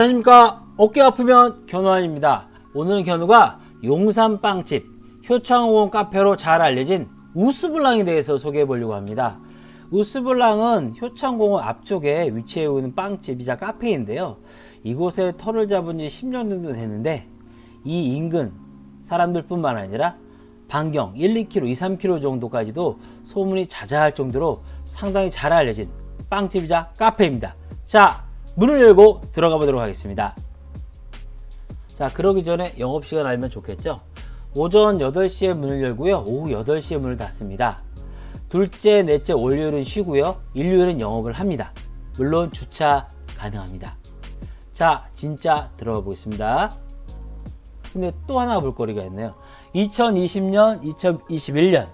안녕하십니까. 어깨 아프면 견우환입니다. 오늘은 견우가 용산 빵집 효창원 카페로 잘 알려진 우스블랑에 대해서 소개해 보려고 합니다. 우스블랑은 효창공원 앞쪽에 위치해 있는 빵집이자 카페인데요. 이곳에 터를 잡은 지 10년 정도 됐는데 이 인근 사람들 뿐만 아니라 반경 1, 2km, 2, 3km 정도까지도 소문이 자자할 정도로 상당히 잘 알려진 빵집이자 카페입니다. 자, 문을 열고 들어가 보도록 하겠습니다. 자, 그러기 전에 영업시간 알면 좋겠죠? 오전 8시에 문을 열고요. 오후 8시에 문을 닫습니다. 둘째, 넷째, 월요일은 쉬고요. 일요일은 영업을 합니다. 물론 주차 가능합니다. 자, 진짜 들어가 보겠습니다. 근데 또 하나 볼거리가 있네요. 2020년, 2021년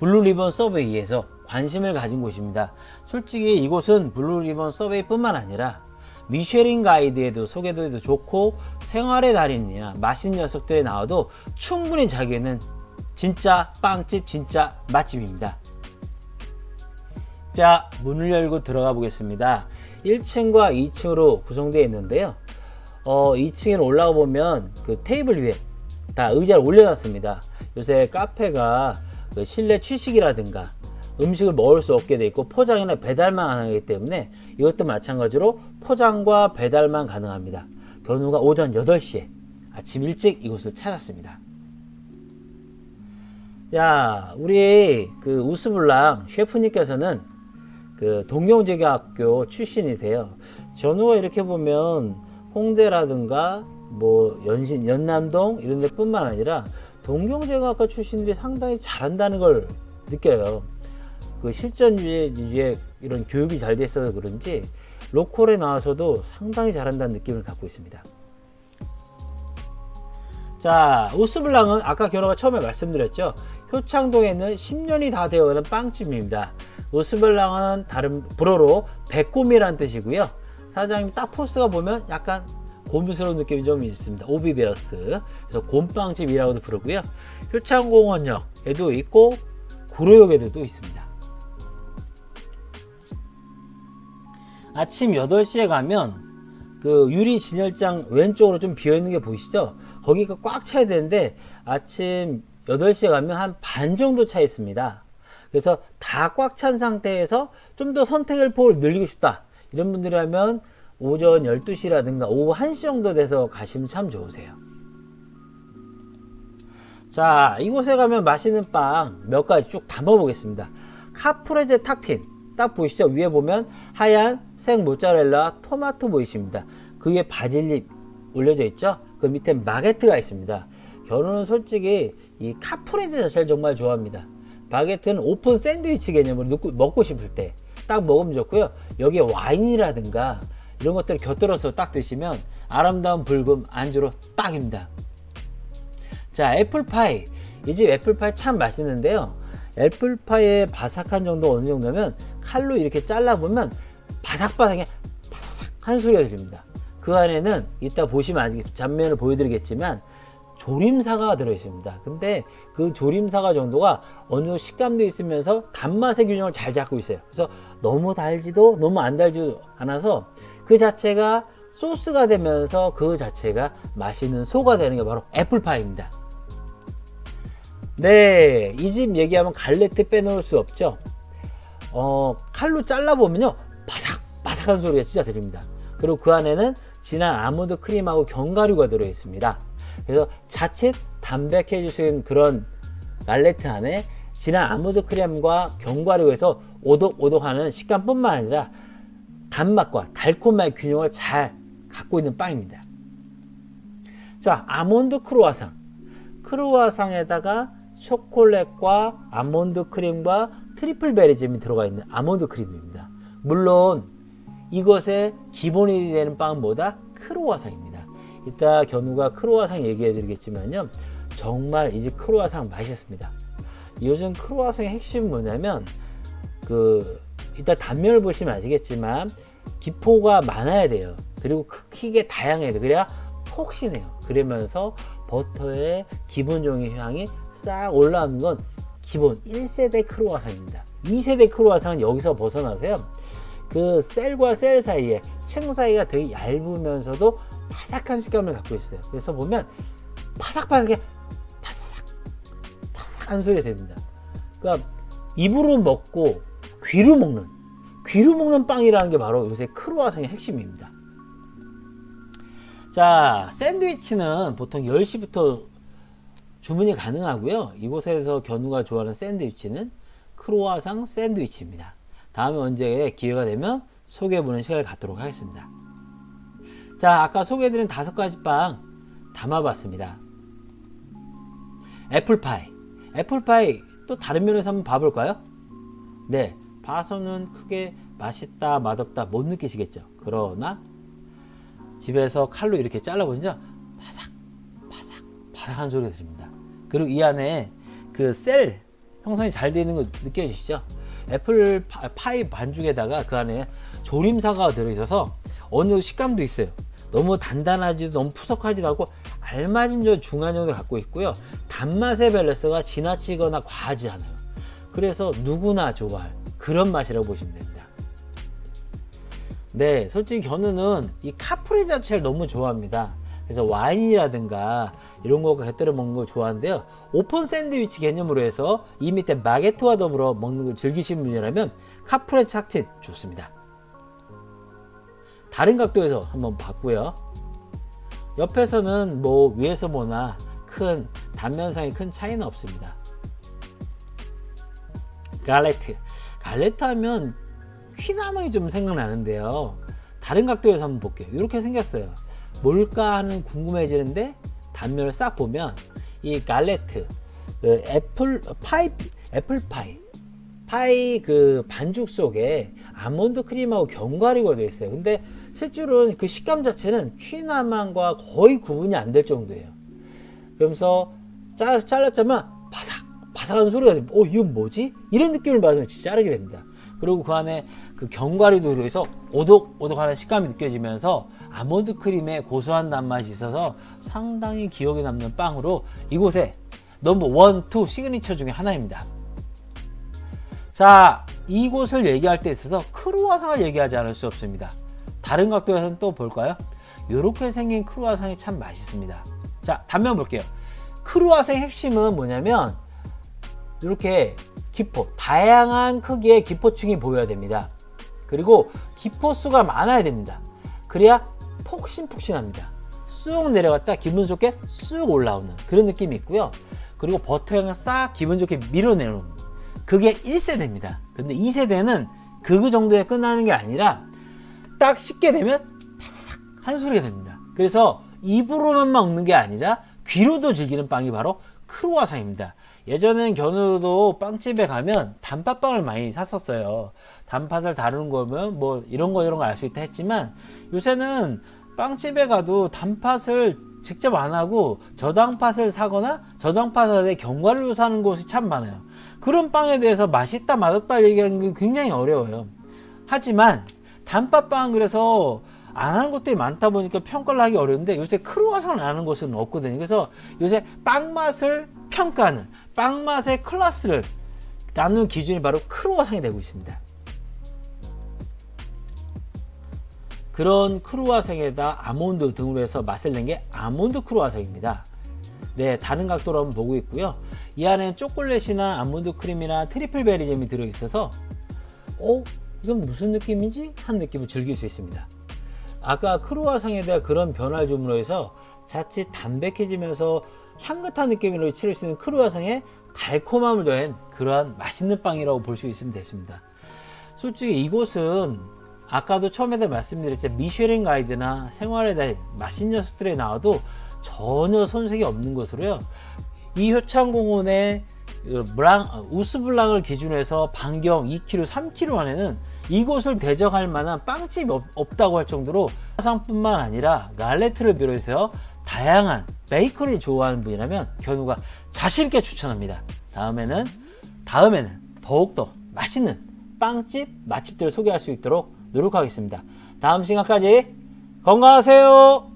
블루 리본 서베이에서 관심을 가진 곳입니다. 솔직히 이곳은 블루리본 서베이뿐만 아니라 미쉐린 가이드에도 소개도 좋고 생활의 달인이나 맛있는 녀석들에 나와도 충분히 자기는 진짜 빵집 진짜 맛집입니다. 자 문을 열고 들어가 보겠습니다. 1층과 2층으로 구성되어 있는데요. 어, 2층에 올라가 보면 그 테이블 위에 다 의자를 올려놨습니다. 요새 카페가 그 실내 취식이라든가 음식을 먹을 수 없게 돼 있고 포장이나 배달만 가능하기 때문에 이것도 마찬가지로 포장과 배달만 가능합니다. 견우가 오전 8시에 아침 일찍 이곳을 찾았습니다. 야, 우리 그 우스블랑 셰프님께서는 그 동경제교학교 출신이세요. 전후가 이렇게 보면 홍대라든가 뭐 연신 연남동 이런 데뿐만 아니라 동경제과학과 출신들이 상당히 잘한다는 걸 느껴요. 그 실전 위주의 이런 교육이 잘돼 있어서 그런지 로컬에 나와서도 상당히 잘한다는 느낌을 갖고 있습니다. 자, 우스블랑은 아까 견호가 처음에 말씀드렸죠. 효창동에 있는 10년이 다 되어가는 빵집입니다. 우스블랑은 다른 불어로 배꼽이라는 뜻이고요. 사장님 딱 포스가 보면 약간 고무스러운 느낌이 좀 있습니다. 오비베어스. 그래서 곰빵집이라고도 부르고요. 효창공원역에도 있고 구로역에도 또 있습니다. 아침 8시에 가면 그 유리 진열장 왼쪽으로 좀 비어 있는 게 보이시죠? 거기가 꽉 차야 되는데 아침 8시에 가면 한 반 정도 차 있습니다. 그래서 다 꽉 찬 상태에서 좀 더 선택을 폭을 늘리고 싶다. 이런 분들이라면 오전 12시라든가 오후 1시 정도 돼서 가시면 참 좋으세요. 자, 이곳에 가면 맛있는 빵 몇 가지 쭉 담아 보겠습니다. 카프레제 탁틴. 딱 보이시죠? 위에 보면 하얀 생 모짜렐라 토마토 보이십니다. 그 위에 바질잎 올려져 있죠? 그 밑에 마게트가 있습니다. 결혼은 솔직히 이 카프레제 자체를 정말 좋아합니다. 바게트는 오픈 샌드위치 개념으로 먹고 싶을 때 딱 먹으면 좋고요. 여기에 와인이라든가 이런 것들을 곁들여서 딱 드시면 아름다운 불금 안주로 딱입니다. 자, 애플파이. 이 집 애플파이 참 맛있는데요. 애플파이의 바삭한 정도 어느 정도면 칼로 이렇게 잘라보면 바삭바삭해 바삭 한 소리가 들립니다. 그 안에는 이따 보시면 아직 잔면을 보여드리겠지만 조림사가 들어있습니다. 근데 그 조림사가 정도가 어느 정도 식감도 있으면서 단맛의 균형을 잘 잡고 있어요. 그래서 너무 달지도 너무 안 달지도 않아서 그 자체가 소스가 되면서 그 자체가 맛있는 소가 되는 게 바로 애플파이입니다. 네, 이 집 얘기하면 갈레트 빼놓을 수 없죠. 어, 칼로 잘라보면요, 바삭, 바삭한 소리가 진짜 들립니다. 그리고 그 안에는 진한 아몬드 크림하고 견과류가 들어있습니다. 그래서 자칫 담백해질 수 있는 그런 갈레트 안에 진한 아몬드 크림과 견과류에서 오독오독하는 식감뿐만 아니라 단맛과 달콤한 균형을 잘 갖고 있는 빵입니다. 자, 아몬드 크루아상. 크루아상에다가 초콜릿과 아몬드 크림과 트리플 베리잼이 들어가 있는 아몬드 크림입니다. 물론 이것의 기본이 되는 빵보다 크루아상입니다. 이따 견우가 크루아상 얘기해 드리겠지만요. 정말 이집 크루아상 맛있습니다. 요즘 크루아상의 핵심은 뭐냐면 그 이따 단면을 보시면 아시겠지만 기포가 많아야 돼요. 그리고 크기가 다양해야 돼. 그래야 폭신해요. 그러면서 버터의 기본적인 향이 싹 올라오는 건 기본 1세대 크로와상입니다. 2세대 크로와상은 여기서 벗어나세요. 그 셀과 셀 사이에 층 사이가 되게 얇으면서도 바삭한 식감을 갖고 있어요. 그래서 보면 바삭바삭해 바삭 바삭한 소리가 됩니다. 그러니까 입으로 먹고 귀로 먹는 귀로 먹는 빵이라는 게 바로 요새 크로와상의 핵심입니다. 자, 샌드위치는 보통 10시부터 주문이 가능하고요. 이곳에서 견우가 좋아하는 샌드위치는 크로와상 샌드위치입니다. 다음에 언제 기회가 되면 소개해보는 시간을 갖도록 하겠습니다. 자, 아까 소개해드린 다섯 가지 빵 담아봤습니다. 애플파이. 애플파이 또 다른 면에서 한번 봐볼까요? 네, 봐서는 크게 맛있다, 맛없다 못 느끼시겠죠. 그러나 집에서 칼로 이렇게 잘라보니까 바삭, 바삭, 바삭한 소리가 들립니다. 그리고 이 안에 그 셀 형성이 잘 되어 있는 거 느껴지시죠? 애플 파- 파이 반죽에다가 그 안에 조림사가 들어있어서 어느 정도 식감도 있어요. 너무 단단하지도 너무 푸석하지도 않고 알맞은 저 중간 정도 갖고 있고요. 단맛의 밸런스가 지나치거나 과하지 않아요. 그래서 누구나 좋아할 그런 맛이라고 보시면 됩니다. 네, 솔직히 견우는 이 카프리 자체를 너무 좋아합니다. 그래서 와인이라든가 이런 거 곁들여 먹는 걸 좋아하는데요. 오픈 샌드위치 개념으로 해서 이 밑에 바게트와 더불어 먹는 걸 즐기시는 분이라면 카프레 자체 좋습니다. 다른 각도에서 한번 봤고요. 옆에서는 뭐 위에서 보나 큰 단면상의 큰 차이는 없습니다. 갈레트. 갈레트 하면 퀴나망이 좀 생각나는데요. 다른 각도에서 한번 볼게요. 이렇게 생겼어요. 뭘까 하는 궁금해지는데 단면을 싹 보면 이 갈레트, 그 애플 파이, 애플 파이, 파이 그 반죽 속에 아몬드 크림하고 견과류가 되어 있어요. 근데 실제로는 그 식감 자체는 퀴나망과 거의 구분이 안 될 정도예요. 그러면서 잘, 잘랐자면 바삭 바삭한 소리가 들리면 어 이건 뭐지? 이런 느낌을 받으면 진짜 자르게 됩니다. 그리고 그 안에 그 견과류도 들어서 오독오독하는 식감이 느껴지면서 아몬드 크림의 고소한 단맛이 있어서 상당히 기억에 남는 빵으로 이곳에 넘버 원, 투 시그니처 중에 하나입니다. 자, 이곳을 얘기할 때 있어서 크루아상을 얘기하지 않을 수 없습니다. 다른 각도에서는 또 볼까요? 이렇게 생긴 크루아상이 참 맛있습니다. 자, 단면 볼게요. 크루아상의 핵심은 뭐냐면 이렇게 기포, 다양한 크기의 기포층이 보여야 됩니다. 그리고 기포수가 많아야 됩니다. 그래야 폭신폭신합니다. 쑥 내려갔다 기분 좋게 쑥 올라오는 그런 느낌이 있고요. 그리고 버터향을 싹 기분 좋게 밀어내는 그게 1세대입니다. 근데 2세대는 그 정도에 끝나는 게 아니라 딱 씹게 되면 바삭 한 소리가 됩니다. 그래서 입으로만 먹는 게 아니라 귀로도 즐기는 빵이 바로 크루아상입니다. 예전엔 견우도 빵집에 가면 단팥빵을 많이 샀었어요. 단팥을 다루는 거면 뭐 이런 거 이런 거 알 수 있다 했지만 요새는 빵집에 가도 단팥을 직접 안 하고 저당팥을 사거나 저당팥에 견과류를 사는 곳이 참 많아요. 그런 빵에 대해서 맛있다 맛없다 얘기하는 게 굉장히 어려워요. 하지만 단팥빵 그래서 안 하는 것들이 많다 보니까 평가를 하기 어려운데 요새 크루아상을 안 하는 곳은 없거든요. 그래서 요새 빵 맛을 평가하는 빵 맛의 클래스를 나누는 기준이 바로 크루아상이 되고 있습니다. 그런 크루아상에다 아몬드 등으로 해서 맛을 낸 게 아몬드 크루아상입니다. 네, 다른 각도로 한번 보고 있고요. 이 안에 초콜릿이나 아몬드 크림이나 트리플 베리 잼이 들어있어서 어? 이건 무슨 느낌이지? 한 느낌을 즐길 수 있습니다. 아까 크루아상에 대한 그런 변화를 줌으로 해서 자칫 담백해지면서 향긋한 느낌으로 치를 수 있는 크루아상에 달콤함을 더한 그러한 맛있는 빵이라고 볼 수 있으면 됐습니다. 솔직히 이곳은 아까도 처음에도 말씀드렸지만 미쉐린 가이드나 생활에 대한 맛있는 녀석들에 나와도 전혀 손색이 없는 것으로요. 이 효창공원의 그 브랑, 우스블랑을 기준으로 해서 반경 2km, 3km 안에는 이곳을 대적할 만한 빵집이 없, 없다고 할 정도로 화상뿐만 아니라 갈레트를 비롯해서 다양한 베이커리를 좋아하는 분이라면 견우가 자신있게 추천합니다. 다음에는 다음에는 더욱더 맛있는 빵집 맛집들을 소개할 수 있도록 노력하겠습니다. 다음 시간까지 건강하세요.